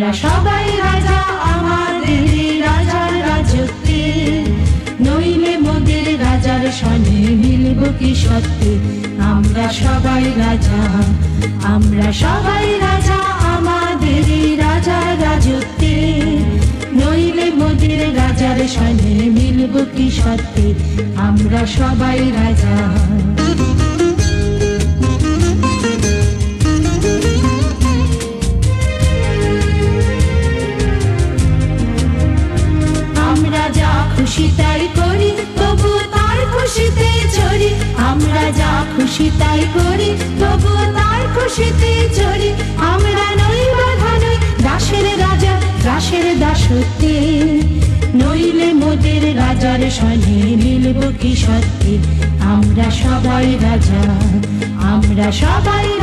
আমরা সবাই রাজা, আমাদের রাজার রাজত্বে। নইলে মোদের রাজার সনে মিলব কি সত্যি? আমরা সবাই রাজা, আমরা সবাই রাজা, আমাদের রাজার রাজত্বে। নইলে মোদের রাজার সনে মিলব কি সত্যি? আমরা সবাই রাজা। তাই করি তবু তার খুশিতে চড়ি আমরা যা খুশি তাই করি তবু তার খুশিতে চড়ি আমরা নই বাধা দাসের রাজা, দাসের দাসত্বে। নইলে মোদের রাজার সনে মিলব কি সত্যি? আমরা সবাই রাজা, আমরা সবাই